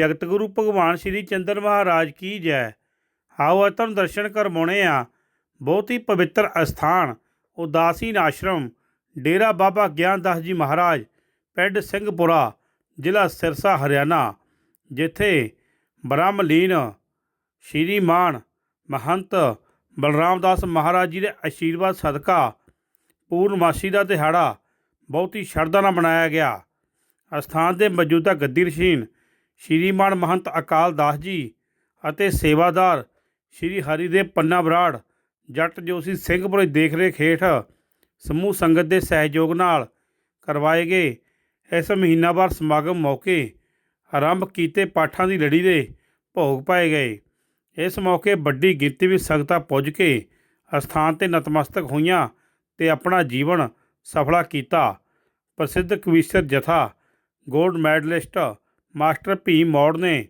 ਬੋਲੀਏ ਜਗਤ ਗੁਰੂ ਭਗਵਾਨ ਸ਼੍ਰੀ ਚੰਦਰ ਮਹਾਰਾਜ ਕੀ ਜੈ। ਆਓ ਅੱਜ ਤੁਹਾਨੂੰ ਦਰਸ਼ਨ ਕਰਵਾਉਣੇ ਆ। ਬਹੁਤ ਹੀ ਪਵਿੱਤਰ ਅਸਥਾਨ, ਉਦਾਸੀਨ ਆਸ਼ਰਮ, ਡੇਰਾ ਬਾਬਾ ਗਿਆਨਦਾਸ ਜੀ ਮਹਾਰਾਜ, ਪਿੰਡ ਸਿੰਘਪੁਰਾ, ਜ਼ਿਲ੍ਹਾ ਸਿਰਸਾ, ਹਰਿਆਣਾ, ਜਿੱਥੇ ਬ੍ਰਹਮਲੀਨ, ਸ਼੍ਰੀਮਾਨ ਮਹੰਤ ਬਲਰਾਮ ਦਾਸ ਮਹਾਰਾਜ ਜੀ ਦੇ ਆਸ਼ੀਰਵਾਦ ਸਦਕਾ ਪੂਰਨਮਾਸ਼ੀ ਦਾ ਦਿਹਾੜਾ ਬਹੁਤ ਹੀ ਸ਼ਰਧਾ ਨਾਲ ਮਨਾਇਆ ਗਿਆ। ਅਸਥਾਨ ਦੇ ਮੌਜੂਦਾ ਗੱਦੀ ਰਸ਼ੀਨ ਸ਼੍ਰੀਮਾਨ ਮਹੰਤ ਅਕਾਲ ਦਾਸ ਜੀ ਅਤੇ ਸੇਵਾਦਾਰ ਸ਼੍ਰੀ ਹਰੀਦੇਵ ਪੰਨਾ ਬਰਾੜ, ਜੱਟ ਜੋਸ਼ੀ ਸਿੰਘਪੁਰ ਦੇਖ ਰੇਖ ਹੇਠ ਸਮੂਹ ਸੰਗਤ ਦੇ ਸਹਿਯੋਗ ਨਾਲ ਕਰਵਾਏ ਗਏ। ਇਸ ਮਹੀਨਾਵਾਰ ਸਮਾਗਮ ਮੌਕੇ ਆਰੰਭ ਕੀਤੇ ਪਾਠਾਂ ਦੀ ਲੜੀ ਦੇ ਭੋਗ ਪਾਏ ਗਏ। ਇਸ ਮੌਕੇ ਵੱਡੀ ਗਿਣਤੀ ਵਿੱਚ ਸੰਗਤਾਂ ਪੁੱਜ ਕੇ ਅਸਥਾਨ ਤੇ ਨਤਮਸਤਕ ਹੋਈਆਂ ਤੇ ਆਪਣਾ ਜੀਵਨ ਸਫਲਾ ਕੀਤਾ। ਪ੍ਰਸਿੱਧ ਕਵੀਸ਼ਰ ਜਥਾ, gold medallist master Bhim Maur ਨੇ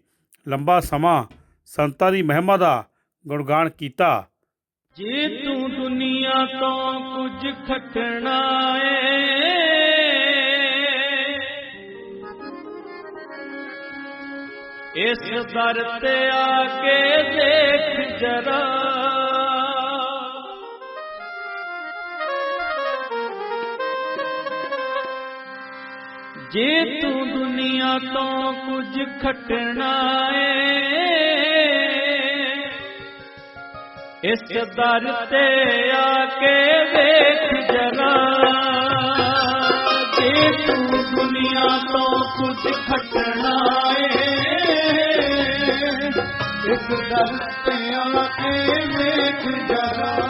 ਲੰਬਾ ਸਮਾਂ ਸੰਤਾਂ ਦੀ ਮਹਿਮਾ ਦਾ ਗੁਣਗਾਨ ਕੀਤਾ। ਜੇ ਤੂੰ ਦੁਨੀਆ ਤੋਂ ਕੁਝ ਖਟਣਾ ਏ ਇਸ ਦਰ ਤੇ ਆ ਕੇ ਦੇਖ ਜਰਾ। ਜੇ ਤੂੰ ਦੁਨੀਆ ਤੋਂ ਕੁਝ ਖਟਣਾ ਏ, ਇਸ ਦਰ ਤੇ ਆ ਕੇ ਵੇਖ ਜਰਾ। ਜੇ ਤੂੰ ਦੁਨੀਆ ਤੋਂ ਕੁਝ ਖਟਣਾ ਏ, ਇਸ ਦਰ ਤੇ ਆ ਕੇ ਵੇਖ ਜਰਾ।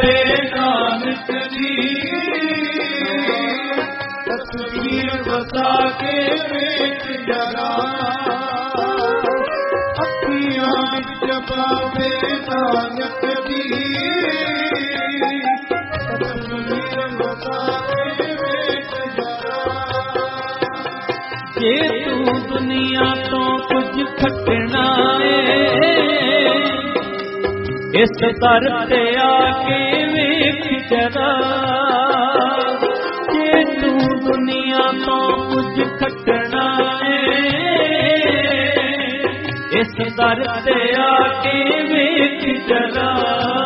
ਬਾਬੇ ਨਾਨਕ ਦੀ ਤਸਵੀਰ ਵਸਾ ਕੇ ਵੇਖ ਜਰਾ ਅੱਖੀਆਂ ਵਿੱਚ ਬਾਬੇ ਨਾਨਕ ਜੀ ਤਸਵੀਰ ਵਸਾ ਕੇ ਵੇਖ ਜਰਾ ਜੇ ਤੂੰ ਦੁਨੀਆ ਤੋਂ ਕੁਝ ਖੱਟਣਾ ਏ ਇਸ ਦਰ ਤੇ ਆ ਕੇ ਵੇਖ ਜੇ ਤੂੰ ਦੁਨੀਆ ਤੋਂ ਕੁਝ ਖਟਣਾ ਏ, ਇਸ ਦਰ ਤੇ ਆ ਕੇ ਵੇਖ ਜਰਾ।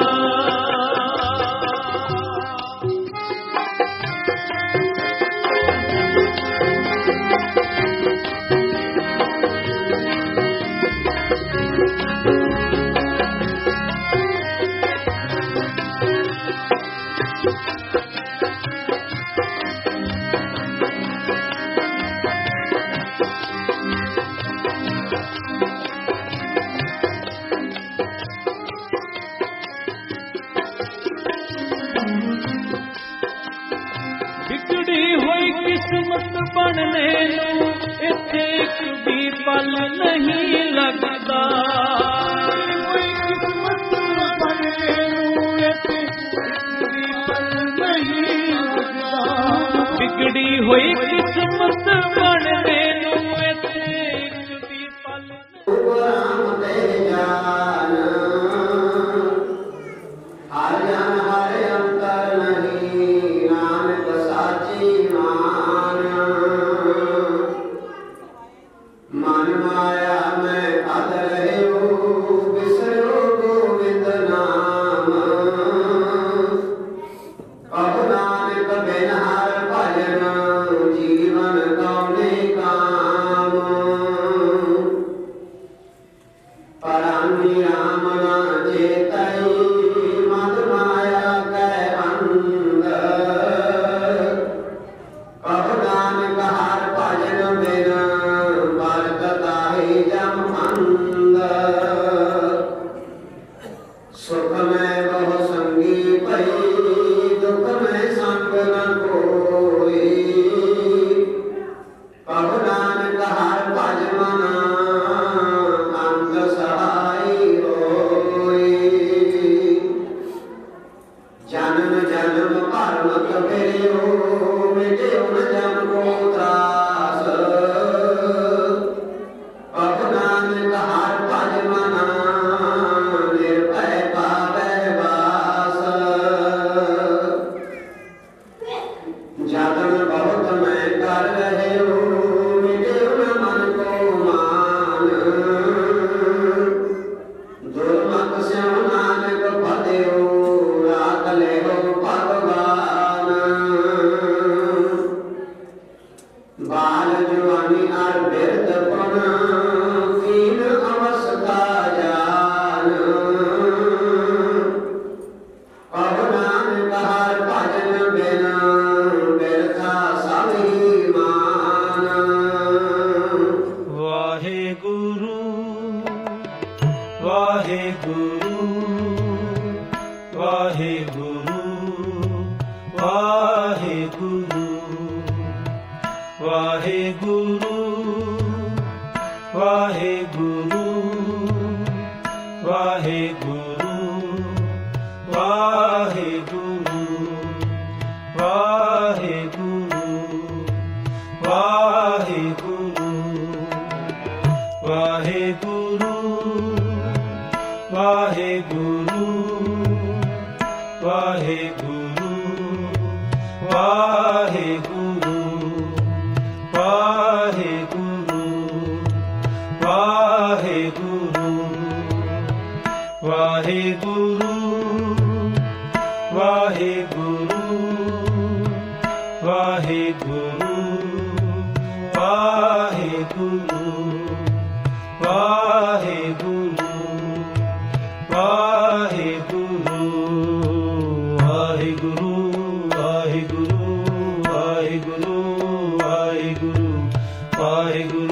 喂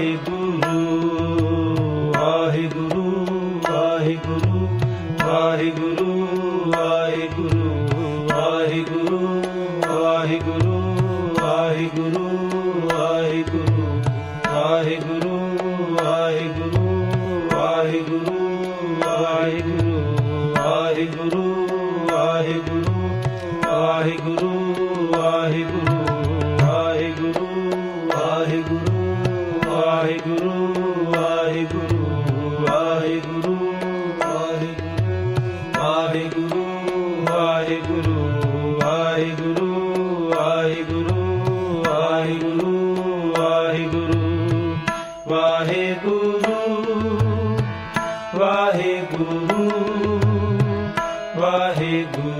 de good.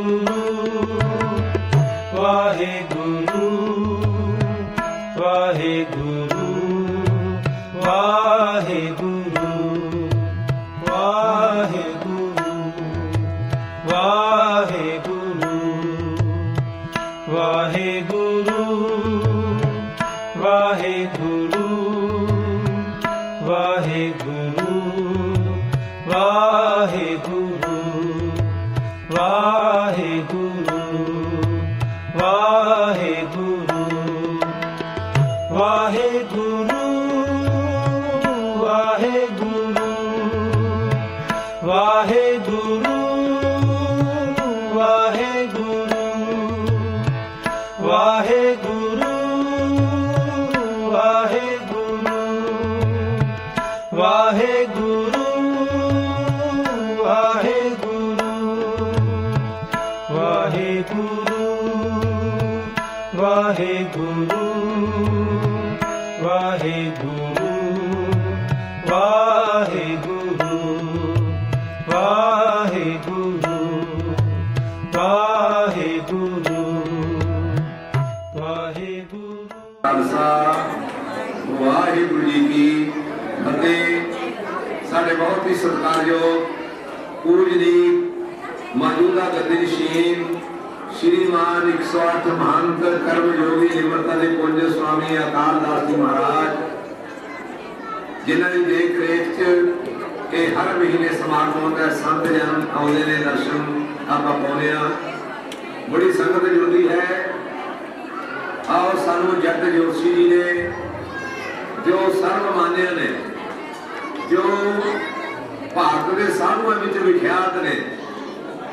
ਸ਼੍ਰੀਮਾਨ 108 ਮਹੰਤ ਕਰਮ ਯੋਗੀ ਨਿਮਰਤਾ ਦੇ ਪੁੰਜ ਸਵਾਮੀ ਅਕਾਲ ਦਾਸ ਜੀ ਮਹਾਰਾਜ, ਜਿਨ੍ਹਾਂ ਦੀ ਦੇਖ ਰੇਖ ਚ ਇਹ ਹਰ ਮਹੀਨੇ ਸਮਾਗਮ ਹੁੰਦਾ, ਸੰਤ ਜਨ ਆਉਂਦੇ ਨੇ, ਦਰਸ਼ਨ ਆਪਾਂ ਪਾਉਂਦੇ ਆ ਬੜੀ ਸੰਗਤ ਜੁੜਦੀ ਹੈ। ਆਓ ਸਾਨੂੰ ਜੱਟ ਜੋਸ਼ੀ ਜੀ ਨੇ, ਜੋ ਸਰਬ ਮਾਨਿਆ ਨੇ, ਜੋ ਭਾਰਤ ਦੇ ਸਾਧੂਆਂ ਵਿੱਚ ਵਿਖਿਆਤ ਨੇ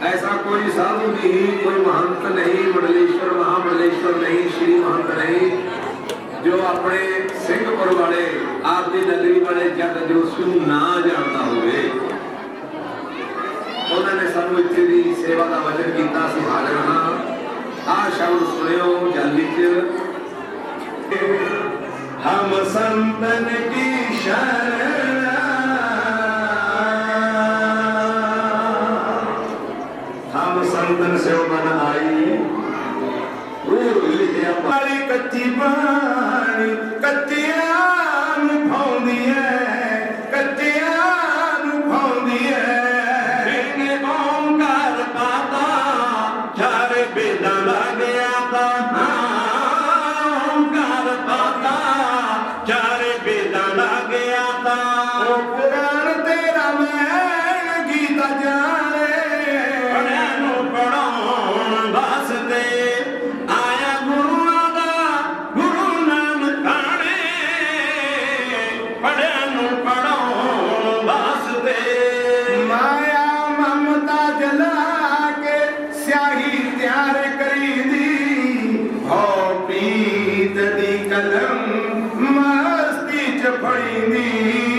ਐਸਾ ਕੋਈ ਸਾਧੂ ਨਹੀਂ ਕੋਈ ਮਹੰਤ ਨਹੀਂ ਮੰਡਲੇਸ਼ਵਰ ਮਹਾਮੰਡਲੇਸ਼ਵਰ ਨਹੀਂ ਸ਼੍ਰੀ ਮਹੰਤ ਨਹੀਂ ਜੋ ਆਪਣੇ ਸਿੰਘਪੁਰ ਵਾਲੇ ਆਪ ਦੀ ਨਗਰੀ ਵਾਲੇ ਜੱਟ ਜੋਸ਼ੀ ਨੂੰ ਨਾ ਜਾਣਦਾ ਹੋਵੇ ਉਹਨਾਂ ਨੇ ਸਾਨੂੰ ਇੱਥੇ ਦੀ ਸੇਵਾ ਦਾ ਵਚਨ ਕੀਤਾ ਸੀ ਹਾਜ਼ਰ ਹਾਂ ਆ ਸ਼ਬਦ ਸੁਣਿਓ ਜਲਦੀ ਚ ਹਮ ਸੰਤਨ ਕੀ ਸ਼ਰਨ ਹਮ ਸੰਤਨ ਸੇ ਮਨ ਆਈ ਰੂਹ ਲਿਖਿਆ ਪਾਲੀ ਕੱਚੀ ਬਾਣੀ ਕੱਚਿਆਂ ਨੂੰ ਭਾਉਂਦੀ ਐ ਮਸਤੀ ਚ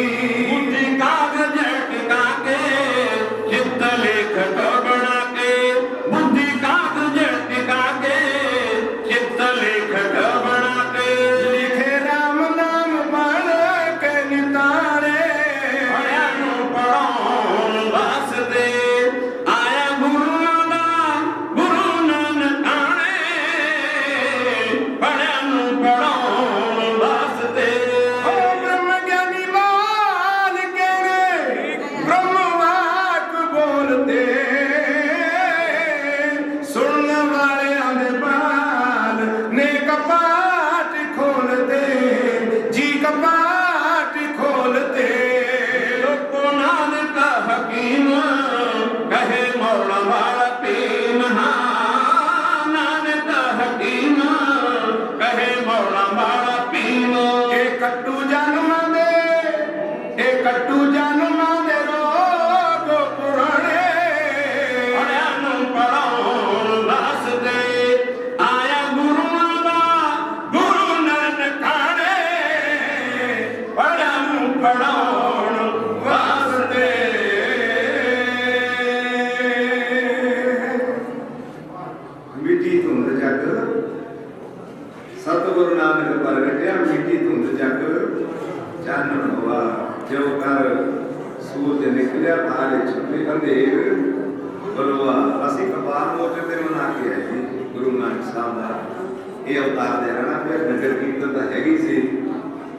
ਇਹ ਰਹਿਣਾ, ਫਿਰ ਨਗਰ ਕੀਰਤਨ ਤਾਂ ਹੈਗੀ ਸੀ।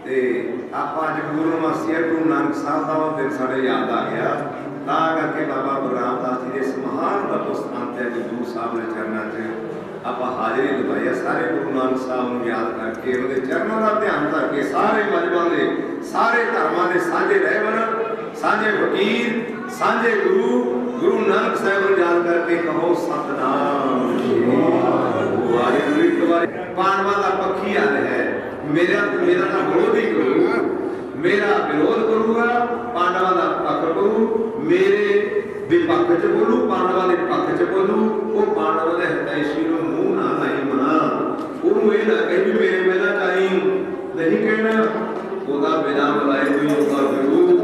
ਤੇ ਆਪਾਂ ਅੱਜ ਗੁਰੂ ਮਾਸੀਆ ਗੁਰੂ ਨਾਨਕ ਸਾਹਿਬ ਦਾ ਉਹ ਦਿਨ ਸਾਡੇ ਯਾਦ ਆ ਗਿਆ। ਤਾਂ ਕਰਕੇ ਬਾਬਾ ਗੁਰੂ ਰਾਮਦਾਸ ਜੀ ਦੇ ਇਸ ਮਹਾਨ ਤਪੋ ਤੇ ਗੁਰੂ ਸਾਹਿਬ ਦੇ ਚਰਨਾਂ 'ਚ ਆਪਾਂ ਹਾਜ਼ਰੀ ਲਗਾਈ ਸਾਰੇ ਗੁਰੂ ਨਾਨਕ ਸਾਹਿਬ ਨੂੰ ਯਾਦ ਕਰਕੇ, ਉਹਦੇ ਚਰਨਾਂ ਦਾ ਧਿਆਨ ਕਰਕੇ ਸਾਰੇ ਮਜਬਾਂ ਦੇ, ਸਾਰੇ ਧਰਮਾਂ ਦੇ ਸਾਂਝੇ ਰਹਿਬਰ, ਸਾਂਝੇ ਫਕੀਰ ਸਾਂਝੇ ਗੁਰੂ ਗੁਰੂ ਨਾਨਕ ਸਾਹਿਬ ਨੂੰ ਯਾਦ ਕਰਕੇ ਕਹੋ ਸਤਨਾਮ। ਵਾਹਿਗੁਰੂ ਇੱਕ ਵਾਰੀ ਪਾਣਵਾ ਦਾ ਪੱਖੀ ਆ ਹੈ। ਮੇਰਾ ਮੇਰਾ ਤਾਂ ਵਿਰੋਧ ਹੀ ਕਰੂ ਮੇਰਾ ਵਿਰੋਧ ਕਰੂਗਾ ਪਾਂਡਵਾਂ ਦਾ ਪੱਖ ਕਰੂ। ਮੇਰੇ ਵਿਪੱਖ ਚ ਬੋਲੂ ਪਾਂਡਵਾਂ ਦੇ ਪੱਖ ਚ ਬੋਲੂ। ਉਹ ਪਾਂਡਵਾਂ ਦੇ ਹਿਤੈਸ਼ੀ ਨੂੰ ਮੂੰਹ ਨਾ ਲਾਈ ਮਨਾ। ਉਹਨੂੰ ਇਹ ਨਾ ਕਹੀ ਮੇਰੇ ਮੇਲਾ ਚਾਹੀ ਨਹੀਂ ਕਹਿਣਾ। ਉਹਦਾ ਬਿਨਾ ਬੁਲਾਏ ਕੋਈ ਉਹਦਾ ਗੁਰੂ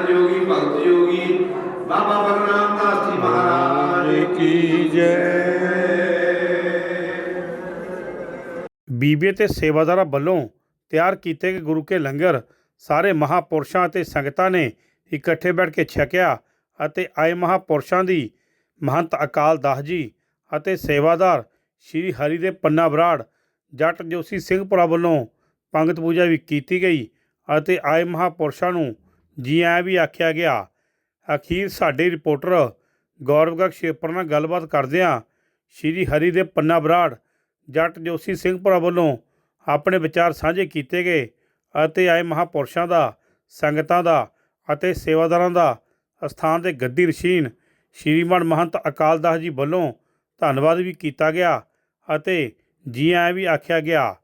ਗਿਆਨ ਯੋਗੀ ਭਗਤ ਯੋਗੀ ਬਾਬਾ ਬਲਰਾਮ ਦਾਸ ਜੀ ਮਹਾਰਾਜ ਕੀ ਜੈ। ਬੀਬੀ ਤੇ ਸੇਵਾਦਾਰਾਂ ਵੱਲੋਂ ਤਿਆਰ ਕੀਤੇ ਗਏ ਗੁਰੂ ਕੇ ਲੰਗਰ ਸਾਰੇ ਮਹਾਪੁਰਸ਼ਾਂ ਅਤੇ ਸੰਗਤਾਂ ਨੇ ਇਕੱਠੇ ਬੈਠ ਕੇ ਛਕਿਆ ਅਤੇ ਆਏ ਮਹਾਪੁਰਸ਼ਾਂ ਦੀ ਮਹੰਤ ਅਕਾਲ ਦਾਸ ਜੀ ਅਤੇ ਸੇਵਾਦਾਰ ਸ਼੍ਰੀ ਹਰੀ ਦੇ ਪੰਨਾ ਬਰਾੜ, ਜੱਟ ਜੋਸ਼ੀ ਸਿੰਘਪੁਰਾ ਵੱਲੋਂ ਪੰਗਤ ਪੂਜਾ ਵੀ ਕੀਤੀ ਗਈ ਅਤੇ ਆਏ ਮਹਾਪੁਰਸ਼ਾਂ ਨੂੰ ਜੀ ਆਇਆਂ ਵੀ ਆਖਿਆ ਗਿਆ, ਅਖੀਰ ਸਾਡੇ ਰਿਪੋਰਟਰ ਗੌਰਵਗੜ ਸ਼ੇਪਰ ਨਾਲ ਗੱਲਬਾਤ ਕਰਦਿਆਂ ਸ਼੍ਰੀ ਹਰੀ ਦੇ ਪੰਨਾ ਬਰਾੜ, ਜੱਟ ਜੋਸ਼ੀ ਸਿੰਘਪੁਰਾ ਵੱਲੋਂ ਆਪਣੇ ਵਿਚਾਰ ਸਾਂਝੇ ਕੀਤੇ ਗਏ ਅਤੇ ਆਏ ਮਹਾਪੁਰਸ਼ਾਂ ਦਾ, ਸੰਗਤਾਂ ਦਾ ਅਤੇ ਸੇਵਾਦਾਰਾਂ ਦਾ ਅਸਥਾਨ ਦੇ ਗੱਦੀ ਰਸ਼ੀਨ ਸ਼੍ਰੀਮਾਨ ਮਹੰਤ ਅਕਾਲ ਦਾਸ ਜੀ ਵੱਲੋਂ ਧੰਨਵਾਦ ਵੀ ਕੀਤਾ ਗਿਆ ਅਤੇ ਜੀ ਆਇਆਂ ਵੀ ਆਖਿਆ ਗਿਆ,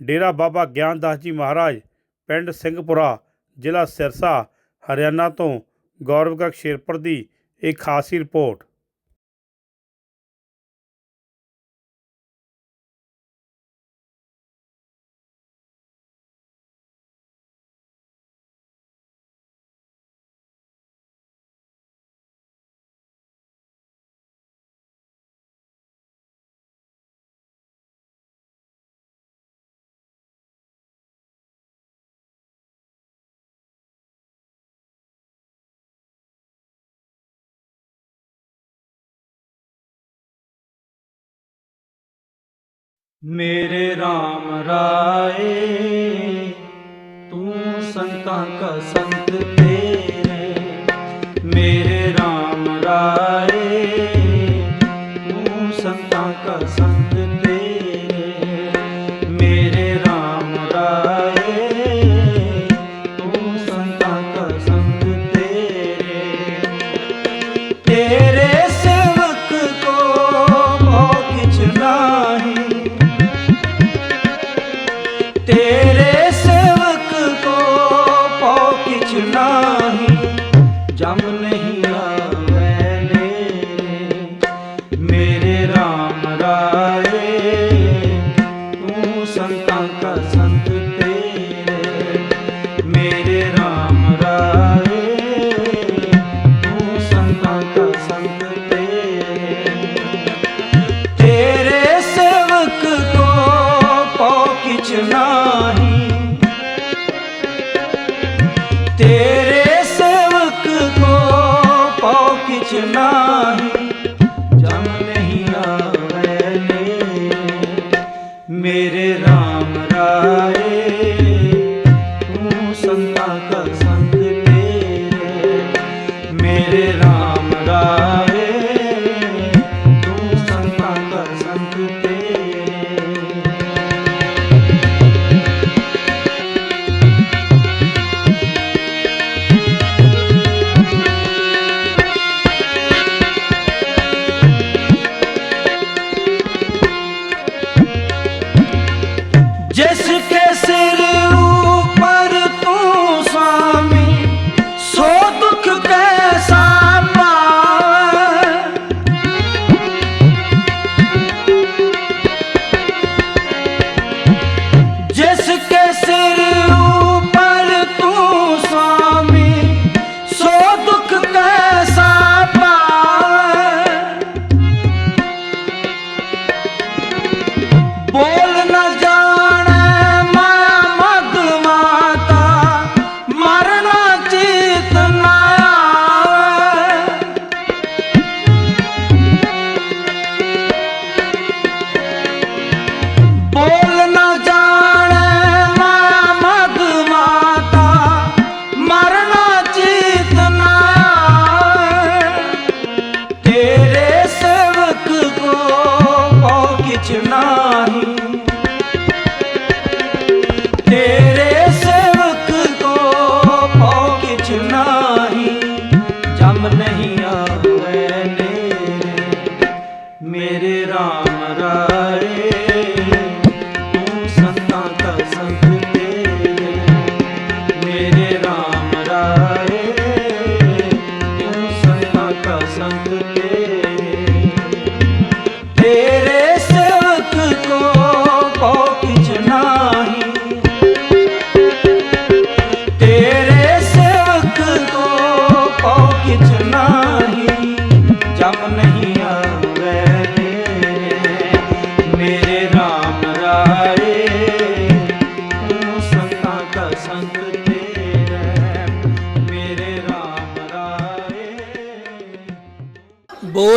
ਡੇਰਾ ਬਾਬਾ ਗਿਆਨਦਾਸ ਜੀ ਮਹਾਰਾਜ, ਪਿੰਡ ਸਿੰਘਪੁਰਾ ਜ਼ਿਲ੍ਹਾ ਸਿਰਸਾ ਹਰਿਆਣਾ ਤੋਂ ਗੌਰਵਗੜ ਸ਼ੇਰਪੁਰ ਦੀ ਇੱਕ ਖਾਸੀ ਰਿਪੋਰਟ। ਮੇਰੇ RAM ਰਾਏ ਤੂੰ ਸੰਤਾਂ ਕਾ ਸੰਤ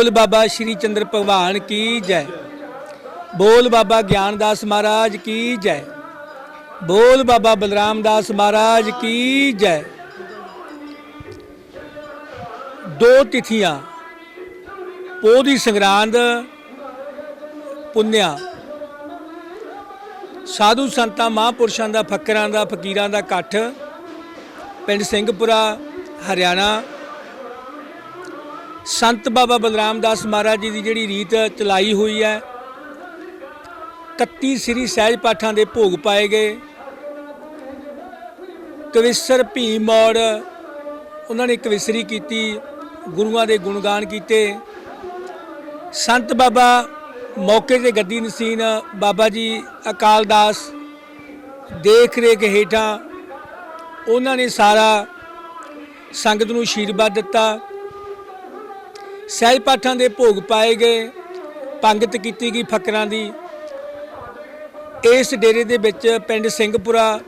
ਬੋਲ ਬਾਬਾ ਸ਼੍ਰੀ ਚੰਦਰ ਭਗਵਾਨ ਕੀ ਜੈ? ਬੋਲ ਬਾਬਾ ਗਿਆਨਦਾਸ ਮਹਾਰਾਜ ਕੀ ਜੈ? ਬੋਲ ਬਾਬਾ ਬਲਰਾਮ ਦਾਸ ਮਹਾਰਾਜ ਕੀ ਜੈ? ਦੋ ਤਿਥੀਆਂ, ਪੋਹ ਦੀ ਸੰਗਰਾਂਦ, ਪੁੰਨਿਆ। ਸਾਧੂ ਸੰਤਾਂ, ਮਹਾਂਪੁਰਸ਼ਾਂ ਦਾ, ਫਕਰਾਂ ਦਾ, ਫਕੀਰਾਂ ਦਾ ਇਕੱਠ, ਪਿੰਡ ਸਿੰਘਪੁਰਾ, ਹਰਿਆਣਾ ਸੰਤ ਬਾਬਾ ਬਲਰਾਮ ਦਾਸ ਮਹਾਰਾਜ ਜੀ ਦੀ ਜਿਹੜੀ ਰੀਤ ਚਲਾਈ ਹੋਈ ਹੈ 31 ਸ੍ਰੀ ਸਹਿਜ ਪਾਠਾਂ ਦੇ ਭੋਗ ਪਾਏ ਗਏ। ਕਵਿਸਰ ਭੀਮ ਮੌੜ ਉਹਨਾਂ ਨੇ ਕਵਿਸਰੀ ਕੀਤੀ, ਗੁਰੂਆਂ ਦੇ ਗੁਣਗਾਨ ਕੀਤੇ। ਸੰਤ ਬਾਬਾ ਮੌਕੇ ਤੇ ਗੱਦੀ ਨਸੀਨ ਬਾਬਾ ਜੀ ਅਕਾਲ ਦਾਸ ਦੇਖ ਰੇਖ ਹੇਠਾਂ ਉਹਨਾਂ ਨੇ ਸਾਰਾ ਸੰਗਤ ਨੂੰ ਆਸ਼ੀਰਵਾਦ ਦਿੱਤਾ। ਸਹਿਜ ਪਾਠਾਂ ਦੇ ਭੋਗ ਪਾਏ ਗਏ, ਪੰਗਤ ਕੀਤੀ ਗਈ ਫਕਰਾਂ ਦੀ। ਇਸ ਡੇਰੇ ਦੇ ਵਿੱਚ ਪਿੰਡ ਸਿੰਘਪੁਰਾ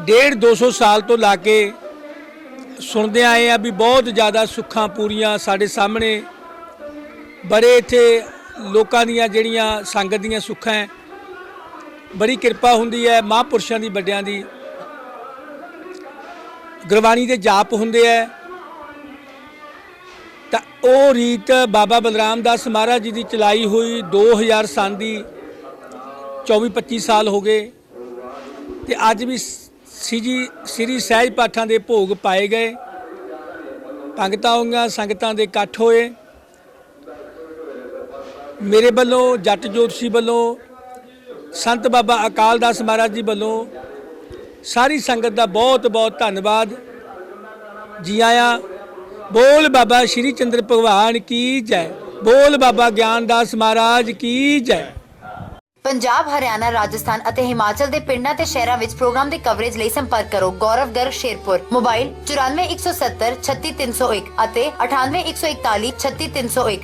ਡੇਢ 200 ਸਾਲ ਤੋਂ ਲਾ ਕੇ ਸੁਣਦੇ ਆਏ ਆ ਵੀ ਬਹੁਤ ਜ਼ਿਆਦਾ ਸੁੱਖਾਂ ਪੂਰੀਆਂ ਸਾਡੇ ਸਾਹਮਣੇ। ਬੜੇ ਇੱਥੇ ਲੋਕਾਂ ਦੀਆਂ ਜਿਹੜੀਆਂ ਸੰਗਤ ਦੀਆਂ ਸੁੱਖਾਂ ਬੜੀ ਕਿਰਪਾ ਹੁੰਦੀ ਹੈ ਮਹਾਂਪੁਰਸ਼ਾਂ ਦੀ ਵੱਡਿਆਂ ਦੀ। ਗੁਰਬਾਣੀ ਦੇ ਜਾਪ ਹੁੰਦੇ ਹੈ ਤਾਂ ਉਹ ਰੀਤ ਬਾਬਾ ਬਲਰਾਮ ਦਾਸ ਮਹਾਰਾਜ ਜੀ ਦੀ ਚਲਾਈ ਹੋਈ 2000 ਸੰਨ ਦੀ 24 25 ਸਾਲ ਹੋ ਗਏ ਤੇ ਅੱਜ ਵੀ ਸ੍ਰੀ ਸ੍ਰੀ ਸਹਿਜ ਪਾਠਾਂ ਦੇ ਭੋਗ ਪਾਏ ਗਏ। ਪੰਗਤਾਂ ਹੋਈਆਂ, ਸੰਗਤਾਂ ਦੇ ਇਕੱਠ ਹੋਏ। ਮੇਰੇ ਵੱਲੋਂ, ਜੱਟ ਜੋਤਸ਼ੀ ਵੱਲੋਂ, ਸੰਤ ਬਾਬਾ ਅਕਾਲ ਦਾਸ ਮਹਾਰਾਜ ਜੀ ਵੱਲੋਂ ਸਾਰੀ ਸੰਗਤ ਦਾ ਬਹੁਤ ਬਹੁਤ ਧੰਨਵਾਦ। ਜੀ ਆਇਆਂ ਬੋਲ ਬਾਬਾ ਸ਼੍ਰੀ ਚੰਦਰ ਭਗਵਾਨ ਕੀ ਜੈ? ਬੋਲ ਬਾਬਾ ਗਿਆਨਦਾਸ ਮਹਾਰਾਜ ਕੀ ਜੈ? ਪੰਜਾਬ, ਹਰਿਆਣਾ, ਰਾਜਸਥਾਨ ਅਤੇ ਹਿਮਾਚਲ ਦੇ ਪਿੰਡਾਂ ਤੇ ਸ਼ਹਿਰਾਂ ਵਿੱਚ ਪ੍ਰੋਗਰਾਮ ਦੀ ਕਵਰੇਜ ਲਈ ਸੰਪਰਕ ਕਰੋ। ਗੌਰਵ ਗਰਗ ਸ਼ੇਰਪੁਰ। ਮੋਬਾਈਲ 9417 36301 ਅਤੇ 9814 36301